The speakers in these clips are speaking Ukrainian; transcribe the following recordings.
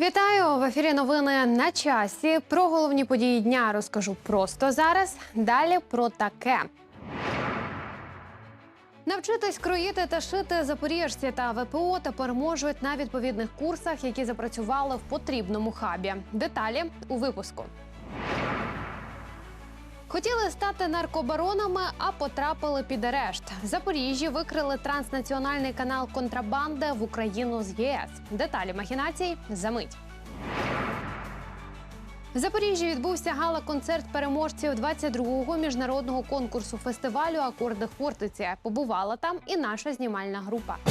Вітаю в ефірі. Новини на часі. Про головні події дня розкажу просто зараз. Далі про таке. Навчитись кроїти та шити запоріжці та ВПО тепер можуть на відповідних курсах, які запрацювали в потрібному хабі. Деталі у випуску. Хотіли стати наркобаронами, а потрапили під арешт. В Запоріжжі викрили транснаціональний канал контрабанди в Україну з ЄС. Деталі махінацій за мить. В Запоріжжі відбувся гала-концерт переможців 22-го міжнародного конкурсу фестивалю Акорди Хортиці. Побувала там і наша знімальна група. –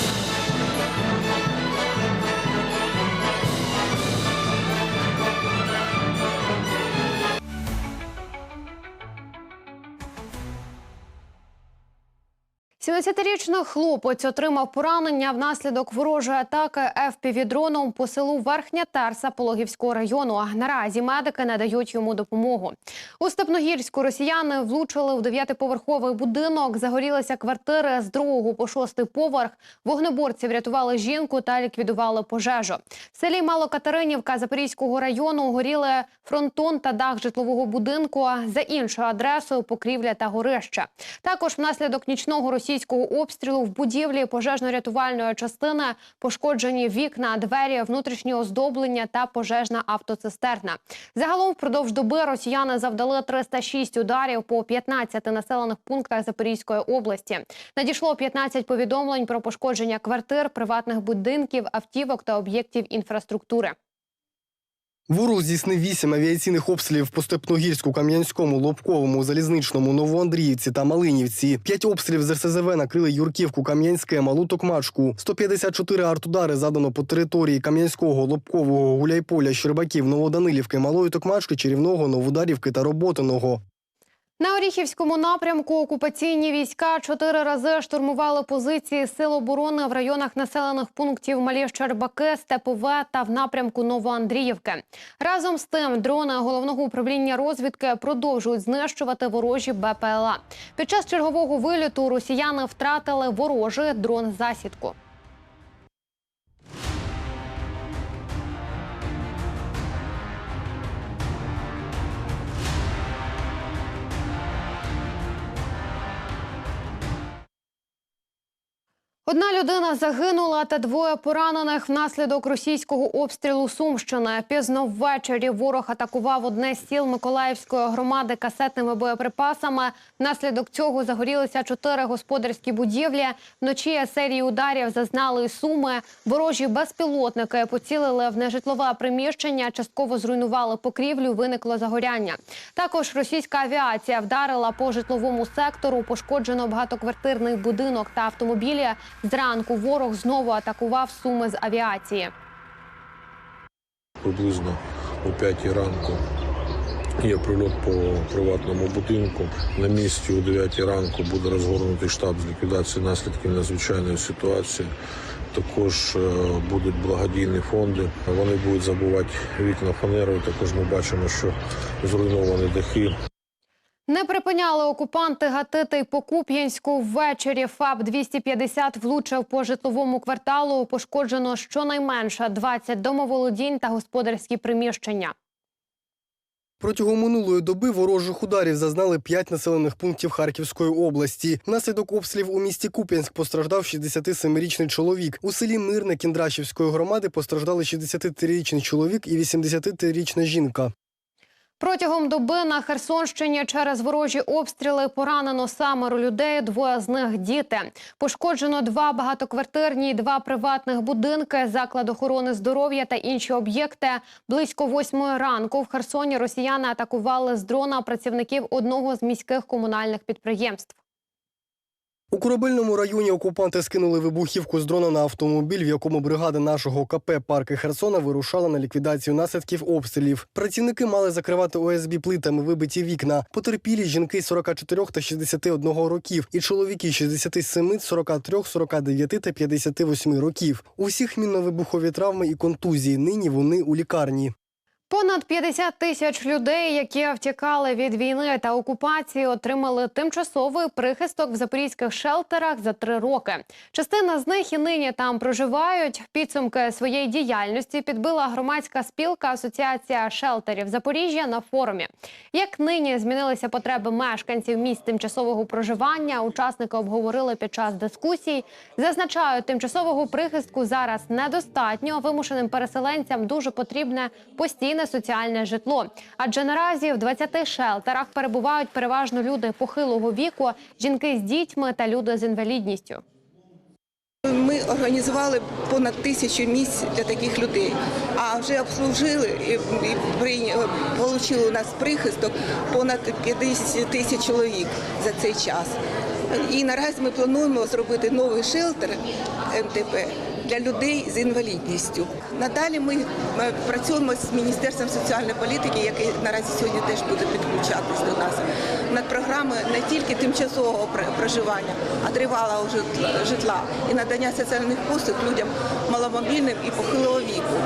70-річний хлопець отримав поранення внаслідок ворожої атаки ФПВ-дроном по селу Верхня Тарса Пологівського району. Наразі медики надають йому допомогу. У Степногірську росіяни влучили в дев'ятиповерховий будинок. Загорілися квартири з другого по шостий поверх. Вогнеборці врятували жінку та ліквідували пожежу. В селі Малокатеринівка Запорізького району горіли фронтон та дах житлового будинку. За іншою адресою покрівля та горище. Також внаслідок нічного російського обстрілу в будівлі пожежно-рятувальної частини пошкоджені вікна, двері, внутрішнє оздоблення та пожежна автоцистерна. Загалом впродовж доби росіяни завдали 306 ударів по 15 населених пунктах Запорізької області. Надійшло 15 повідомлень про пошкодження квартир, приватних будинків, автівок та об'єктів інфраструктури. Ворог здійснив вісім авіаційних обстрілів по Степногірську, Кам'янському, Лобковому, Залізничному, Новоандріївці та Малинівці. П'ять обстрілів з РСЗВ накрили Юрківку, Кам'янське, Малу Токмачку. 154 артудари задано по території Кам'янського, Лобкового, Гуляйполя, Щербаків, Новоданилівки, Малої Токмачки, Чарівного, Новодарівки та Роботиного. На Оріхівському напрямку окупаційні війська чотири рази штурмували позиції сил оборони в районах населених пунктів Малі Щербаки, Степове та в напрямку Новоандріївки. Разом з тим, дрони головного управління розвідки продовжують знищувати ворожі БПЛА. Під час чергового виліту росіяни втратили ворожий дрон засідку. Одна людина загинула та двоє поранених внаслідок російського обстрілу Сумщини. Пізно ввечері ворог атакував одне з сіл Миколаївської громади касетними боєприпасами. Внаслідок цього загорілися чотири господарські будівлі. Вночі серії ударів зазнали суми. Ворожі безпілотники поцілили в нежитлове приміщення, частково зруйнували покрівлю. Виникло загоряння. Також російська авіація вдарила по житловому сектору. Пошкоджено багатоквартирний будинок та автомобілі. Зранку ворог знову атакував суми з авіації. приблизно о 5 ранку. Є прильот по приватному будинку. На місці о 9 ранку буде розгорнутий штаб з ліквідації наслідків надзвичайної ситуації. Також е, будуть благодійні фонди. Вони будуть забувати вікна фанерою. Також ми бачимо, що зруйновані дахи. Не припиняли окупанти гатити й по Куп'янську. Ввечері ФАБ 250 влучив по житловому кварталу. Пошкоджено щонайменше 20 домоволодінь та господарські приміщення. Протягом минулої доби ворожих ударів зазнали п'ять населених пунктів Харківської області. Внаслідок обстрілів у місті Куп'янськ постраждав 67-річний чоловік. У селі Мирне Кіндрашівської громади постраждали 63-річний чоловік і 83-річна жінка. Протягом доби на Херсонщині через ворожі обстріли поранено семеро людей. Двоє з них діти. Пошкоджено два багатоквартирні, і два приватних будинки, заклад охорони здоров'я та інші об'єкти. Близько восьмої ранку в Херсоні росіяни атакували з дрона працівників одного з міських комунальних підприємств. У корабельному районі окупанти скинули вибухівку з дрона на автомобіль, в якому бригада нашого КП парки Херсона вирушала на ліквідацію наслідків обстрілів. Працівники мали закривати ОСБ плитами вибиті вікна. Потерпілі жінки 44 та 61 років і чоловіки 67, 43, 49 та 58 років. У всіх мінно-вибухові травми і контузії. Нині вони у лікарні. Понад 50 тисяч людей, які втікали від війни та окупації, отримали тимчасовий прихисток в запорізьких шелтерах за три роки. Частина з них і нині там проживають. Підсумки своєї діяльності підбила громадська спілка Асоціація шелтерів Запоріжжя на форумі. Як нині змінилися потреби мешканців місць тимчасового проживання, учасники обговорили під час дискусій. Зазначають, тимчасового прихистку зараз недостатньо. Вимушеним переселенцям дуже потрібне постійне соціальне житло. Адже наразі в 20 шелтерах перебувають переважно люди похилого віку, жінки з дітьми та люди з інвалідністю. Ми організували понад тисячу місць для таких людей, а вже обслужили і отримали у нас прихисток понад 50 тисяч чоловік за цей час. І наразі ми плануємо зробити новий шелтер МТП для людей з інвалідністю. Надалі ми працюємо з Міністерством соціальної політики, яке наразі сьогодні теж буде підключатись до нас над програмою не тільки тимчасового проживання, а тривалого житла- житла і надання соціальних послуг людям маломобільним і похилого віку.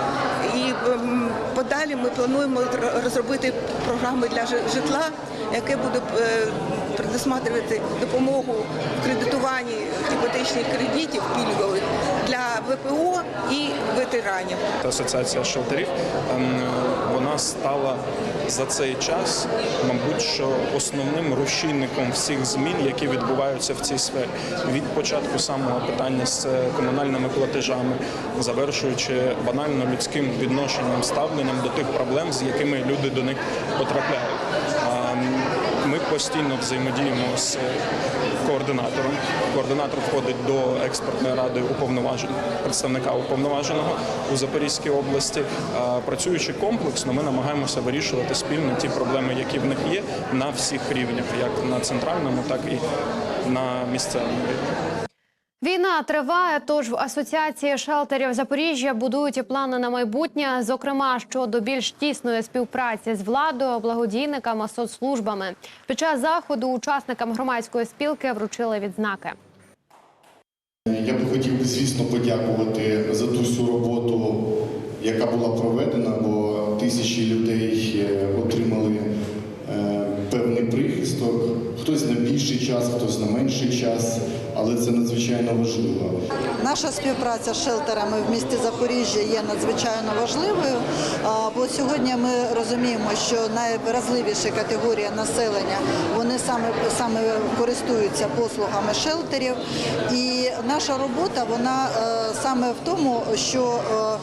І ем, подалі ми плануємо розробити програми для житла, яке буде е, предусматривати допомогу в кредитуванні іпотечних кредитів пільгових для ВПО і ветеранів. Асоціація шелтерів ем, вона стала за цей час, мабуть, що основним рушійником всіх змін, які відбуваються в цій сфері. Від початку самого питання з комунальними платежами, завершуючи банально людським відношенням, ставленням до тих проблем, з якими люди до них потрапляють. Ем, Ми постійно взаємодіємо з координатором. Координатор входить до експертної ради уповноваженого представника уповноваженого у Запорізькій області. Працюючи комплексно, ми намагаємося вирішувати спільно ті проблеми, які в них є на всіх рівнях, як на центральному, так і на місцевому рівні. Війна триває, тож в асоціації шелтерів Запоріжжя будують плани на майбутнє, зокрема щодо більш тісної співпраці з владою, благодійниками, соцслужбами. Під час заходу учасникам громадської спілки вручили відзнаки. Я би хотів звісно, подякувати за ту всю роботу, яка була проведена, бо тисячі людей е, отримали е, певний прихисток. Хтось на більший час, хтось на менший час, але це надзвичайно важливо. Наша співпраця з шелтерами в місті Запоріжжя є надзвичайно важливою, бо сьогодні ми розуміємо, що найвразливіші категорії населення вони саме саме користуються послугами шелтерів. І наша робота вона е, саме в тому, що, е,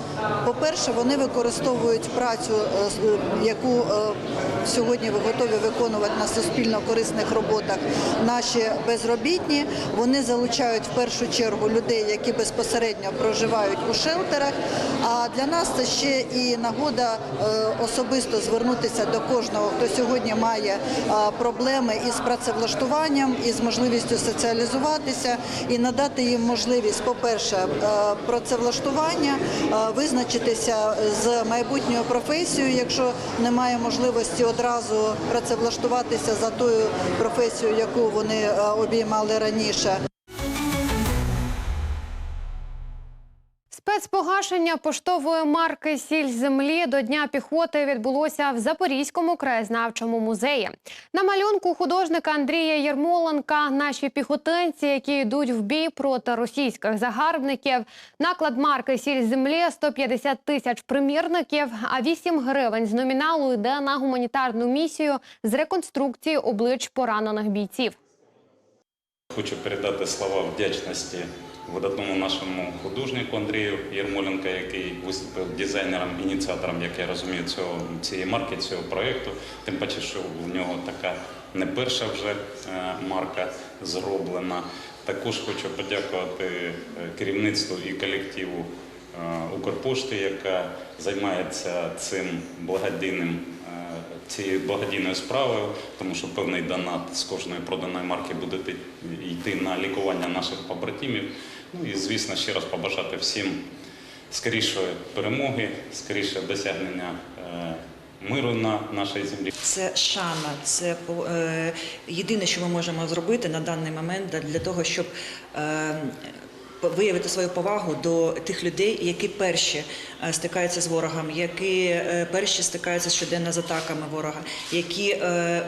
по-перше, вони використовують працю, е, яку е, сьогодні готові виконувати на суспільно корисних роботах наші безробітні. Вони залучають в першу чергу людей, які безпосередньо проживають у шелтерах. А для нас це ще і нагода е, особисто звернутися до кожного, хто сьогодні має е, проблеми із працевлаштуванням, із можливістю соціалізуватися і надати їм можливість, по-перше, е, працевлаштування, е, визначитися з майбутньою професією, якщо немає можливості одразу працевлаштуватися за тою професією, яку вони е, обіймали раніше. Спецпогашення поштової марки Сіль землі до Дня піхоти відбулося в Запорізькому краєзнавчому музеї. На малюнку художника Андрія Єрмоленка наші піхотинці, які йдуть в бій проти російських загарбників. Наклад марки Сіль землі 150 тисяч примірників, а 8 гривень з номіналу йде на гуманітарну місію з реконструкції облич поранених бійців. Хочу передати слова вдячності видатному нашому художнику Андрію Єрмоленко, який виступив дизайнером, ініціатором, як я розумію, цього цієї марки, цього проєкту. Тим паче, що в нього така не перша вже е, марка зроблена. Також хочу подякувати е, керівництву і колективу е, Укрпошти, яка займається цим благодійним цією благодійною справою, тому що певний донат з кожної проданої марки буде йти на лікування наших побратимів. Ну і звісно, ще раз побажати всім скорішої перемоги, скоріше досягнення е, миру на нашій землі. Це шана, це е, єдине, що ми можемо зробити на даний момент для- того, щоб е, виявити свою повагу до тих людей, які перші стикаються з ворогом, які перші стикаються щоденно з атаками ворога, які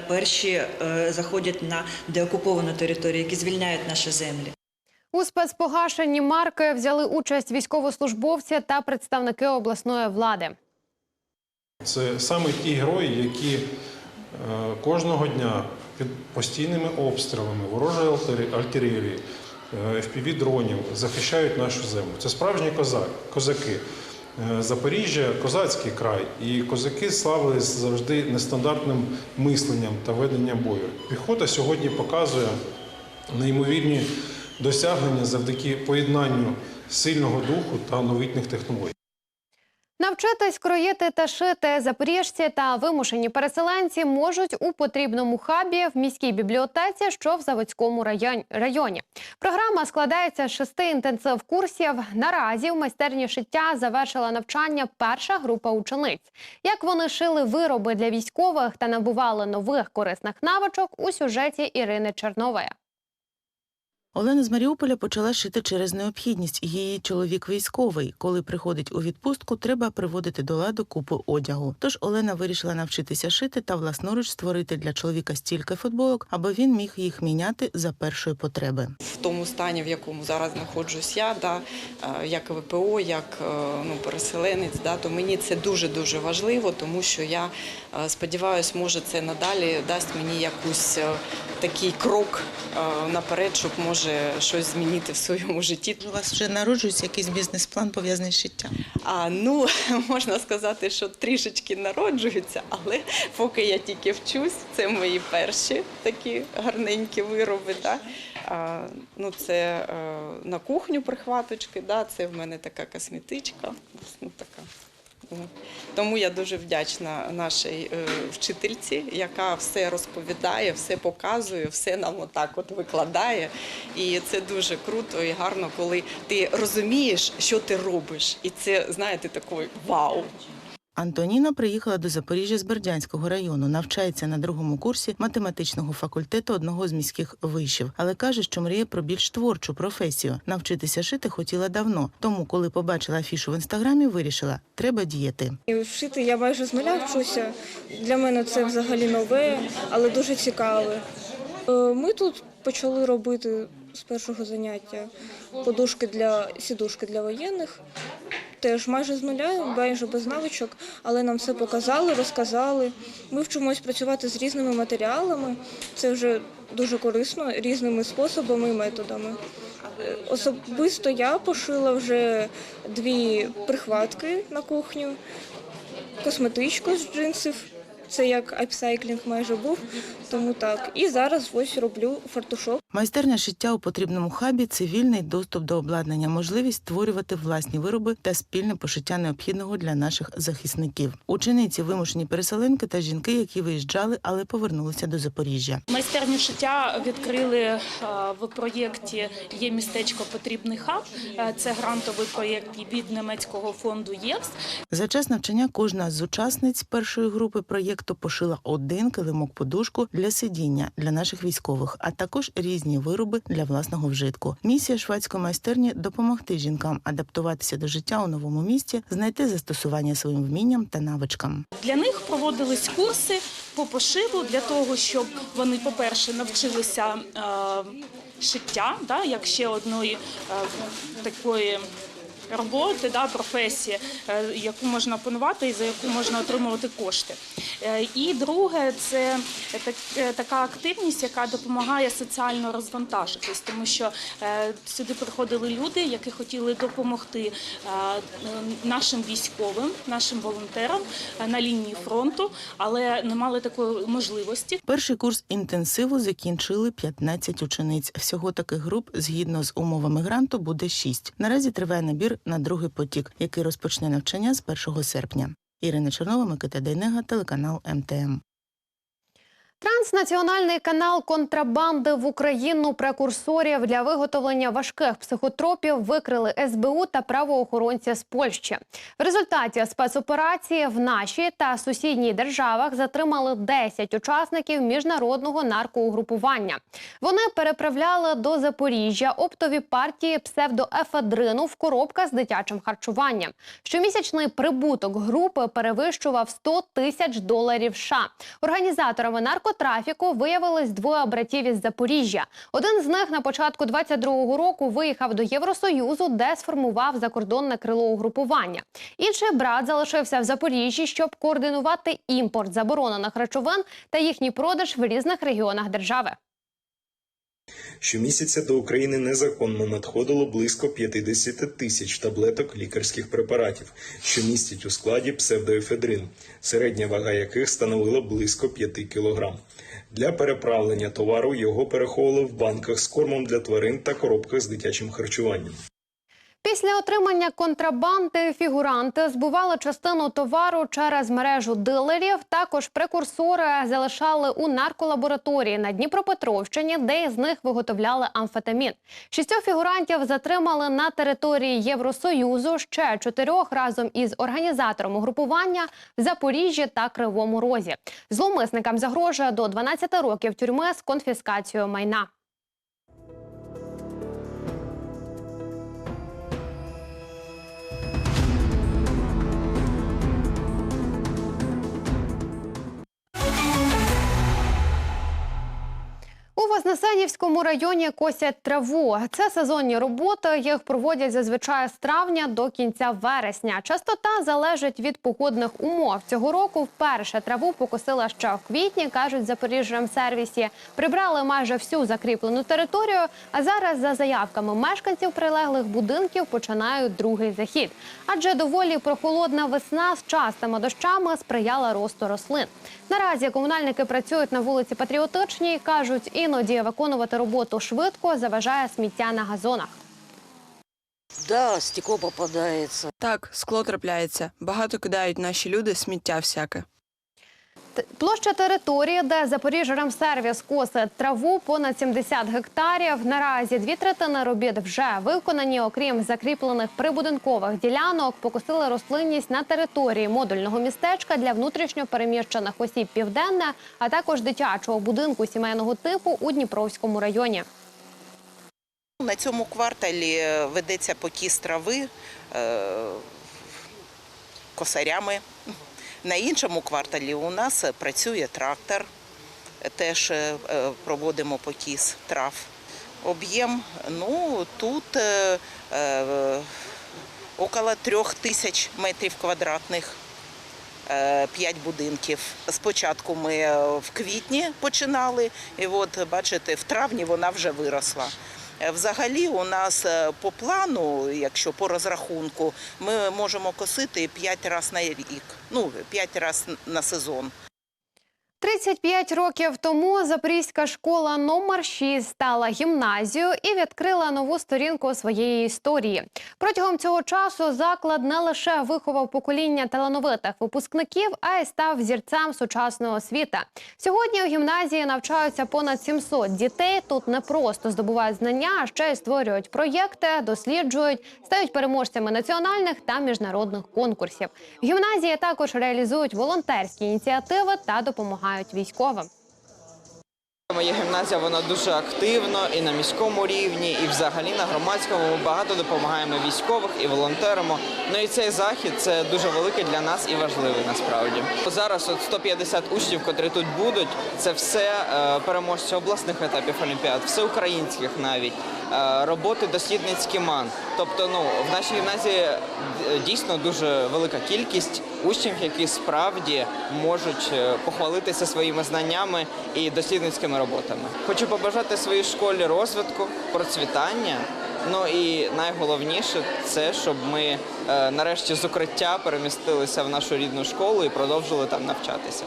перші заходять на деокуповану територію, які звільняють наші землі. У спецпогашенні марки взяли участь військовослужбовці та представники обласної влади. Це саме ті герої, які е, кожного дня під постійними обстрілами ворожої артиле- артилерії, е, FPV-дронів захищають нашу землю. Це справжні козаки. козаки. Е, Запоріжжя козацький край, і козаки славились завжди нестандартним мисленням та веденням бою. Піхота сьогодні показує неймовірні досягнення завдяки поєднанню сильного духу та новітніх технологій. Навчитись кроїти та шити запоріжці та вимушені переселенці можуть у потрібному хабі в міській бібліотеці, що в Заводському районі. Програма складається з шести інтенсив курсів. Наразі в майстерні шиття завершила навчання перша група учениць. Як вони шили вироби для військових та набували нових корисних навичок у сюжеті Ірини Чернової. Олена з Маріуполя почала шити через необхідність. Її чоловік військовий. Коли приходить у відпустку, треба приводити до ладу купу одягу. Тож Олена вирішила навчитися шити та власноруч створити для чоловіка стільки футболок, аби він міг їх міняти за першої потреби. в тому стані, в якому зараз знаходжусь я, да, е, як ВПО, як е, ну, переселенець, да, то мені це дуже дуже важливо, тому що я е, сподіваюся, може це надалі дасть мені якусь такий крок наперед, щоб може щось змінити в своєму житті. У вас вже народжується якийсь бізнес-план пов'язаний з шиттям. А ну можна сказати, що трішечки народжуються, але поки я тільки вчусь, це мої перші такі гарненькі вироби. Да? А, ну, це е, на кухню прихваточки, да? це в мене така косметичка. Ну, така. Ну, Тому я дуже вдячна нашій е, вчительці, яка все розповідає, все показує, все нам отак от викладає. І це дуже круто і гарно, коли ти розумієш, що ти робиш. І це, знаєте, такий вау. Антоніна приїхала до Запоріжжя з Бердянського району, навчається на другому курсі математичного факультету одного з міських вишів, але каже, що мріє про більш творчу професію. Навчитися шити хотіла давно. Тому, коли побачила афішу в інстаграмі, вирішила, треба діяти. І Вшити я майже з нуля вчуся. Для мене це взагалі нове, але дуже цікаве. Е, Ми тут почали робити з першого заняття подушки для сідушки для воєнних. Теж майже з нуля, майже без навичок, але нам все показали, розказали. Ми вчимось працювати з різними матеріалами. Це вже дуже корисно, різними способами і методами. Особисто я пошила вже дві прихватки на кухню, косметичку з джинсів. Це як апсайклінг майже був, тому так. І зараз ось роблю фартушок. Майстерня шиття у потрібному хабі це вільний доступ до обладнання, можливість створювати власні вироби та спільне пошиття необхідного для наших захисників. Учениці вимушені переселенки та жінки, які виїжджали, але повернулися до Запоріжжя. Майстерню шиття відкрили е, в проєкті Є містечко потрібний хаб. Е, Це грантовий проєкт від німецького фонду ЄВС. За час навчання кожна з учасниць першої групи проєкту пошила один килимок подушку для сидіння для наших військових, а також різні вироби для власного вжитку. Місія шведської майстерні допомогти жінкам адаптуватися до життя у новому місті, знайти застосування своїм вмінням та навичкам. Для них проводились курси по пошиву для того, щоб вони, по-перше, навчилися е, шиття, да, як ще одної е, такої. Роботи, да, професії, е, яку можна опанувати і за яку можна отримувати кошти. Е, І друге, це е, така активність, яка допомагає соціально розвантажитись, тому що сюди приходили люди, які хотіли допомогти нашим військовим, нашим волонтерам на лінії фронту, але не мали такої можливості. Перший курс інтенсиву закінчили 15 учениць. Всього таких груп, згідно з умовами гранту, буде 6. Наразі триває набір на другий потік, який розпочне навчання з 1 серпня. Ірина Чернова, Микита Дейнега, телеканал МТМ. Транснаціональний канал контрабанди в Україну прекурсорів для виготовлення важких психотропів викрили СБУ та правоохоронці з Польщі. В результаті спецоперації в нашій та сусідній державах затримали 10 учасників міжнародного наркоугрупування. Вони переправляли до Запоріжжя оптові партії псевдоефедрину в коробках з дитячим харчуванням. Щомісячний прибуток групи перевищував 100 тисяч доларів. США. Організаторами наркотрафіку виявились двоє братів із Запоріжжя. Один з них на початку 22-го року виїхав до Євросоюзу, де сформував закордонне крило угрупування. Інший брат залишився в Запоріжжі, щоб координувати імпорт заборонених речовин та їхній продаж в різних регіонах держави. Щомісяця до України незаконно надходило близько 50 тисяч таблеток лікарських препаратів, що містять у складі псевдоефедрин, середня вага яких становила близько 5 кілограм. Для переправлення товару його переховували в банках з кормом для тварин та коробках з дитячим харчуванням. Після отримання контрабанди фігуранти збували частину товару через мережу дилерів. Також прекурсори залишали у нарколабораторії на Дніпропетровщині, де з них виготовляли амфетамін. Шістьох фігурантів затримали на території Євросоюзу. Ще чотирьох разом із організатором угрупування в Запоріжжі та Кривому Розі. Зловмисникам загрожує до 12 років тюрми з конфіскацією майна. У Вознесенівському районі косять траву. Це сезонні роботи. Їх проводять зазвичай з травня до кінця вересня. Частота залежить від погодних умов. Цього року вперше траву покосила ще в квітні, кажуть Запоріжжям сервісі. Прибрали майже всю закріплену територію. А зараз, за заявками мешканців прилеглих будинків, починають другий захід. Адже доволі прохолодна весна з частими дощами сприяла росту рослин. Наразі комунальники працюють на вулиці Патріотичній. кажуть, іноді виконувати роботу швидко заважає сміття на газонах. Да, стекло попадається. Так, скло трапляється. Багато кидають наші люди сміття всяке. Площа території, де Запоріжжям-сервіс косить траву, понад 70 гектарів. Наразі дві третини робіт вже виконані. Окрім закріплених прибудинкових ділянок, покосили рослинність на території модульного містечка для внутрішньо переміщених осіб південне, а також дитячого будинку сімейного типу у Дніпровському районі. На цьому кварталі ведеться покіс трави е, косарями. На іншому кварталі у нас працює трактор. Теж е, е, проводимо покіс трав. Об'єм ну, тут е, е, около трьох тисяч метрів квадратних. е, П'ять будинків. Спочатку ми е, в квітні починали, і от бачите, в травні вона вже виросла. Е, Взагалі, у нас е, по плану, якщо по розрахунку, ми можемо косити 5 разів на рік, ну 5 разів на сезон. 35 років тому Запорізька школа номер 6 стала гімназією і відкрила нову сторінку своєї історії. Протягом цього часу заклад не лише виховав покоління талановитих випускників, а й став зірцем сучасного освіта. Сьогодні у гімназії навчаються понад 700 дітей. Тут не просто здобувають знання, а ще й створюють проєкти, досліджують, стають переможцями національних та міжнародних конкурсів. В гімназії також реалізують волонтерські ініціативи та допомагають військовим. Моя гімназія вона дуже активна і на міському рівні, і взагалі на громадському. Ми багато допомагаємо військових і волонтеримо. Ну і цей захід це дуже великий для нас і важливий насправді. Зараз от 150 учнів, котрі тут будуть, це все е, переможці обласних етапів олімпіад, всеукраїнських навіть е, роботи дослідницькі ман. Тобто, ну в нашій гімназії е, дійсно дуже велика кількість учнів, які справді можуть е, похвалитися своїми знаннями і дослідницькими роботами. Хочу побажати своїй школі розвитку, процвітання. Ну і найголовніше це, щоб ми е, нарешті з укриття перемістилися в нашу рідну школу і продовжили там навчатися.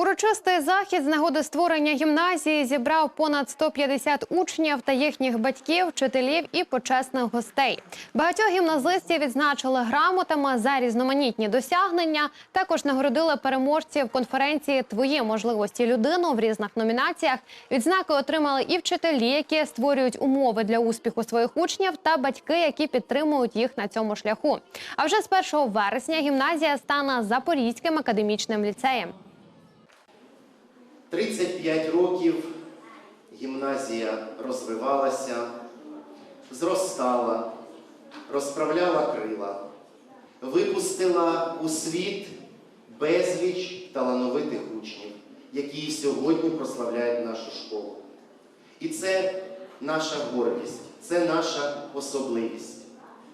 Урочистий захід з нагоди створення гімназії зібрав понад 150 учнів та їхніх батьків, вчителів і почесних гостей. Багатьох гімназистів відзначили грамотами за різноманітні досягнення. Також нагородили переможців конференції Твої можливості людину в різних номінаціях. Відзнаки отримали і вчителі, які створюють умови для успіху своїх учнів, та батьки, які підтримують їх на цьому шляху. А вже з 1 вересня гімназія стане Запорізьким академічним ліцеєм. 35 років гімназія розвивалася, зростала, розправляла крила, випустила у світ безліч талановитих учнів, які сьогодні прославляють нашу школу. І це наша гордість, це наша особливість.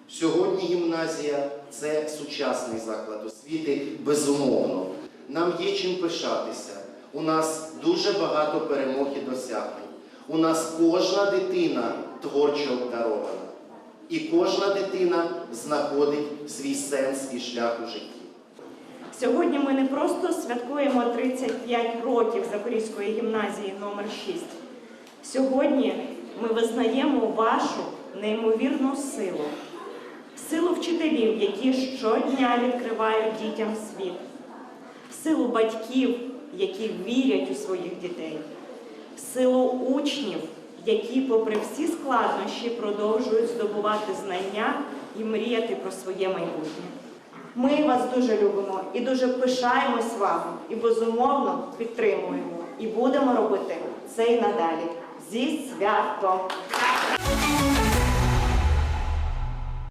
Сьогодні гімназія це сучасний заклад освіти, безумовно. Нам є чим пишатися. У нас дуже багато перемог і досягнень. У нас кожна дитина творчо обдарована. І кожна дитина знаходить свій сенс і шлях у житті. Сьогодні ми не просто святкуємо 35 років Запорізької гімназії номер 6 Сьогодні ми визнаємо вашу неймовірну силу, силу вчителів, які щодня відкривають дітям світ, силу батьків, які вірять у своїх дітей, силу учнів, які, попри всі складнощі, продовжують здобувати знання і мріяти про своє майбутнє. Ми вас дуже любимо і дуже пишаємось вами, і безумовно підтримуємо. І будемо робити це і надалі. Зі святом!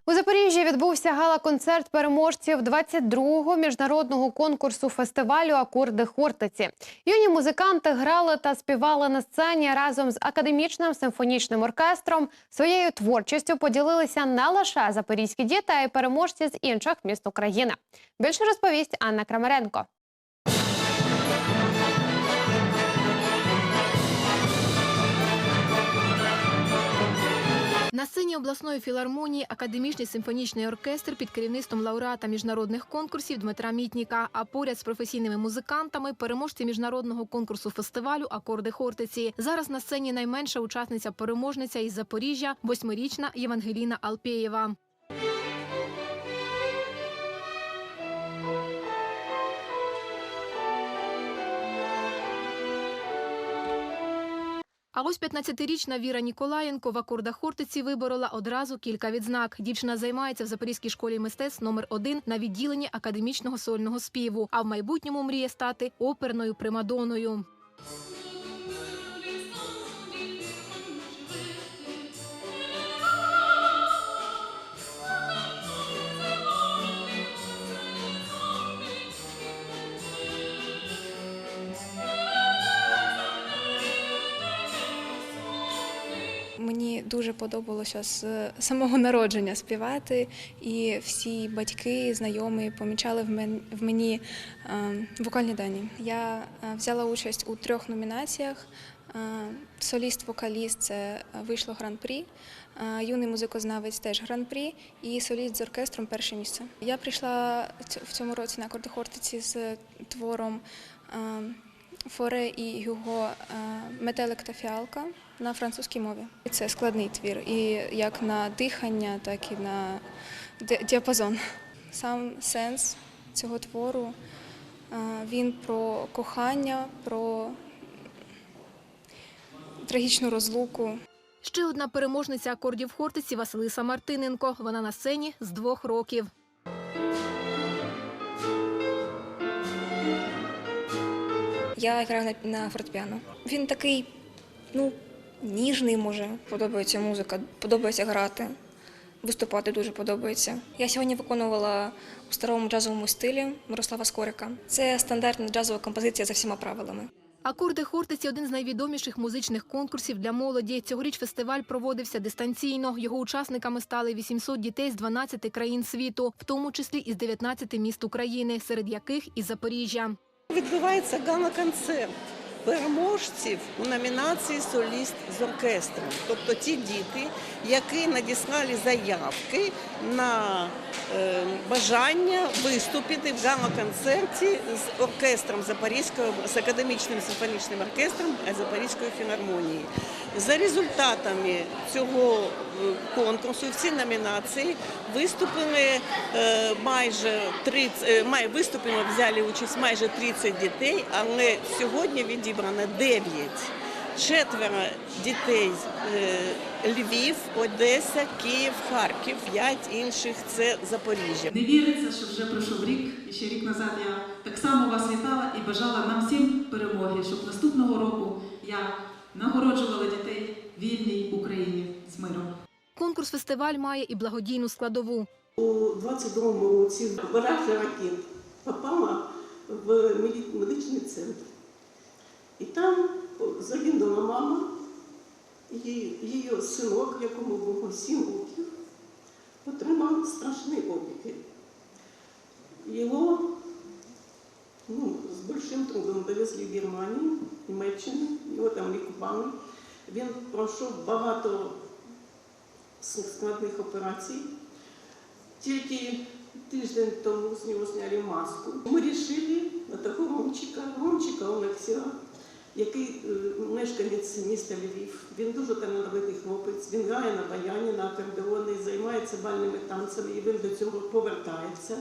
У Запоріжжі відбувся гала-концерт переможців 22-го міжнародного конкурсу фестивалю Акорди Хортиці. Юні музиканти грали та співали на сцені разом з академічним симфонічним оркестром. Своєю творчістю поділилися не лише запорізькі діти, а й переможці з інших міст України. Більше розповість Анна Крамаренко. На сцені обласної філармонії академічний симфонічний оркестр під керівництвом лауреата міжнародних конкурсів Дмитра Мітніка. А поряд з професійними музикантами переможці міжнародного конкурсу фестивалю Акорди Хортиці. Зараз на сцені найменша учасниця переможниця із Запоріжжя, восьмирічна Євангеліна Алпєєва. А ось 15-річна Віра Ніколаєнко в акордах Хортиці виборола одразу кілька відзнак. Дівчина займається в Запорізькій школі мистецтв номер 1 на відділенні академічного сольного співу, а в майбутньому мріє стати оперною примадоною. Дуже подобалося з самого народження співати, і всі батьки, знайомі помічали в мені е, вокальні дані. Я е, взяла участь у трьох номінаціях. Е, Соліст-вокаліст це вийшло гран-прі, юний музикознавець теж гран-прі, і соліст з оркестром перше місце. Я прийшла в цьому році на акорди Хортиці з твором Форе і Гюго е, Метелик та фіалка на французькій мові. Це складний твір, і як на дихання, так і на діапазон. Сам сенс цього твору е, він про кохання, про трагічну розлуку. Ще одна переможниця акордів Хортиці Василиса Мартиненко. Вона на сцені з двох років. Я граю на, на фортепіано. Він такий, ну, ніжний, може. Подобається музика, подобається грати. Виступати дуже подобається. Я сьогодні виконувала у старому джазовому стилі Мирослава Скорика. Це стандартна джазова композиція за всіма правилами. Акорди Хортиці один з найвідоміших музичних конкурсів для молоді. Цьогоріч фестиваль проводився дистанційно. Його учасниками стали 800 дітей з 12 країн світу, в тому числі із 19 міст України, серед яких і Запоріжжя. Відбувається гала-концерт переможців у номінації Соліст з оркестром. Тобто ті діти, які надіслали заявки на е, бажання виступити в гала-концерті з оркестром Запорізького з академічним симфонічним оркестром Запорізької філармонії. За результатами цього конкурсу в цій номінації виступили е, майже 30, е, май, виступимо взяли участь майже 30 дітей, але сьогодні відібрано 9. Четверо дітей е, Львів, Одеса, Київ, Харків, п'ять інших це Запоріжжя. Не віриться, що вже пройшов рік, і ще рік назад я так само вас вітала і бажала нам всім перемоги, щоб наступного року я нагороджувала дітей вільній Україні з миром. Конкурс фестиваль має і благодійну складову. У 22-му році баража ракет попала в медичний центр. І там загинула мама, і її синок, якому було 7 років, отримав страшні опіки. Його ну, з большим трудом довезли в Германію, Німеччину, його там лікували. Він пройшов багато складних операцій. Тільки тиждень тому з нього зняли маску. Ми вирішили такого Ромчика, Ромчика Олексія, який е, мешканець міста Львів. Він дуже талановитий хлопець, він грає на баяні, на акордеоні, займається бальними танцями і він до цього повертається.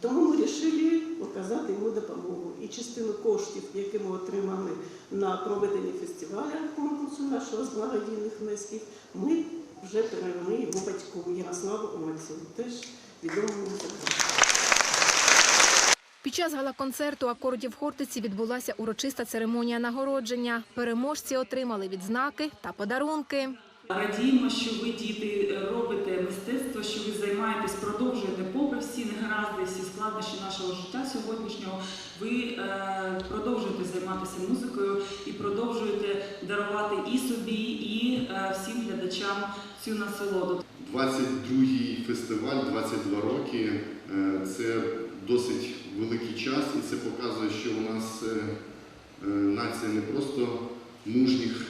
Тому ми вирішили оказати йому допомогу. І частину коштів, які ми отримали на проведення фестивалю конкурсу нашого з благодійних внесків, ми вже перевели його батьку Ярославу Олексію, теж відомому музиканту. Під час гала-концерту акордів Хортиці відбулася урочиста церемонія нагородження. Переможці отримали відзнаки та подарунки. Радіємо, що ви, діти, робите мистецтво, що ви займаєтесь, продовжуєте попри всі негаразди, всі складнощі нашого життя сьогоднішнього. Ви е, продовжуєте займатися музикою і продовжуєте дарувати і собі, і е, всім глядачам цю насолоду. 22-й фестиваль, 22 роки. е, Це досить великий час, і це показує, що у нас нація не просто мужніх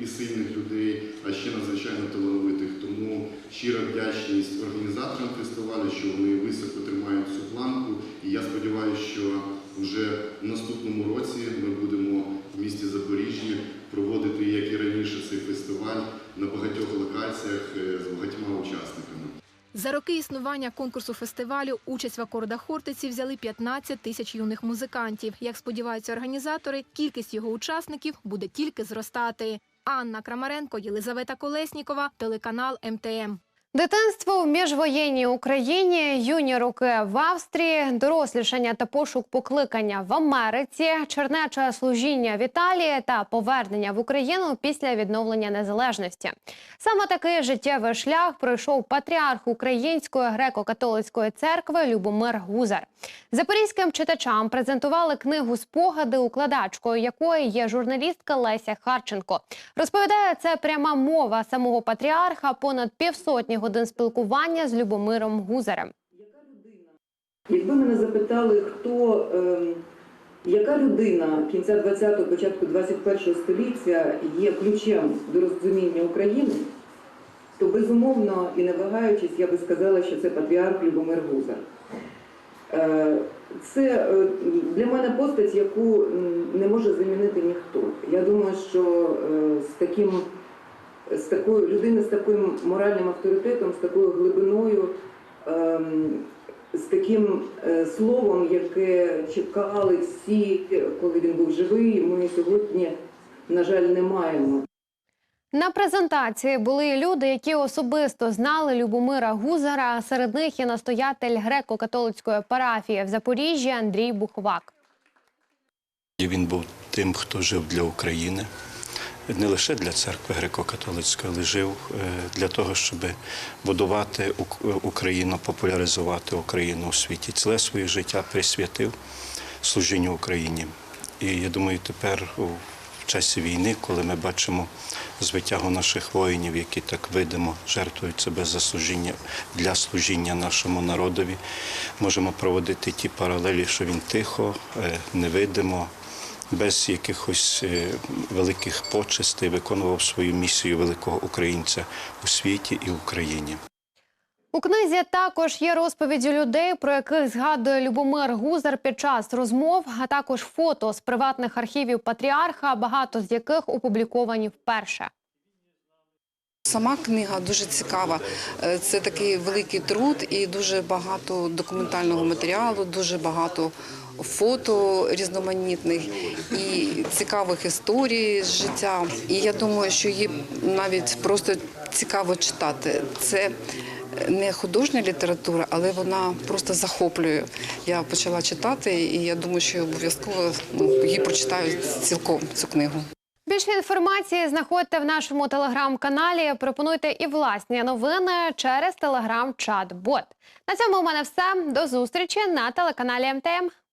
і сильних людей, а ще надзвичайно талановитих. Тому щира вдячність організаторам фестивалю, що вони високо тримають цю планку. І я сподіваюся, що вже в наступному році ми будемо в місті Запоріжжі проводити, як і раніше, цей фестиваль на багатьох локаціях е, з багатьма учасниками. За роки існування конкурсу фестивалю участь в акордах Хортиці взяли 15 тисяч юних музикантів. Як сподіваються організатори, кількість його учасників буде тільки зростати. Анна Крамаренко, Єлизавета Колеснікова, телеканал МТМ. Дитинство в міжвоєнній Україні, юні роки в Австрії, дорослішання та пошук покликання в Америці, чернече служіння в Італії та повернення в Україну після відновлення незалежності. Саме такий життєвий шлях пройшов патріарх Української греко-католицької церкви Любомир Гузар. Запорізьким читачам презентували книгу спогади, укладачкою якої є журналістка Леся Харченко. Розповідає, це пряма мова самого патріарха, понад півсотні годин спілкування з Любомиром Гузарем. Якби мене запитали, хто, ем, яка людина кінця 20-го, початку 21-го століття є ключем до розуміння України, то безумовно і не вагаючись, я би сказала, що це патріарх Любомир Гузар. Е, Це е, для мене постать, яку не може замінити ніхто. Я думаю, що е, з таким з такою людини з таким моральним авторитетом, з такою глибиною, ем, з таким е, словом, яке чекали всі, коли він був живий, ми сьогодні, на жаль, не маємо. На презентації були люди, які особисто знали Любомира Гузара. Серед них і настоятель греко-католицької парафії в Запоріжжі Андрій Буховак. Він був тим, хто жив для України, не лише для церкви греко-католицької, але жив е, для того, щоб будувати Україну, популяризувати Україну у світі. Ціле своє життя присвятив служінню Україні. І я думаю, тепер в часі війни, коли ми бачимо звитягу наших воїнів, які так видимо жертвують себе за служіння для служіння нашому народові, можемо проводити ті паралелі, що він тихо, е, невидимо без якихось е, великих почестей виконував свою місію великого українця у світі і в Україні. У книзі також є розповіді людей, про яких згадує Любомир Гузар під час розмов, а також фото з приватних архівів патріарха, багато з яких опубліковані вперше. Сама книга дуже цікава. Е, Це такий великий труд і дуже багато документального матеріалу, дуже багато фото різноманітних і цікавих історій з життя. І я думаю, що її навіть просто цікаво читати. Це не художня література, але вона просто захоплює. Я почала читати, і я думаю, що обов'язково ну, її прочитаю цілком цю книгу. Більше інформації знаходьте в нашому телеграм-каналі. Пропонуйте і власні новини через телеграм-чат-бот. На цьому у мене все. До зустрічі на телеканалі МТМ.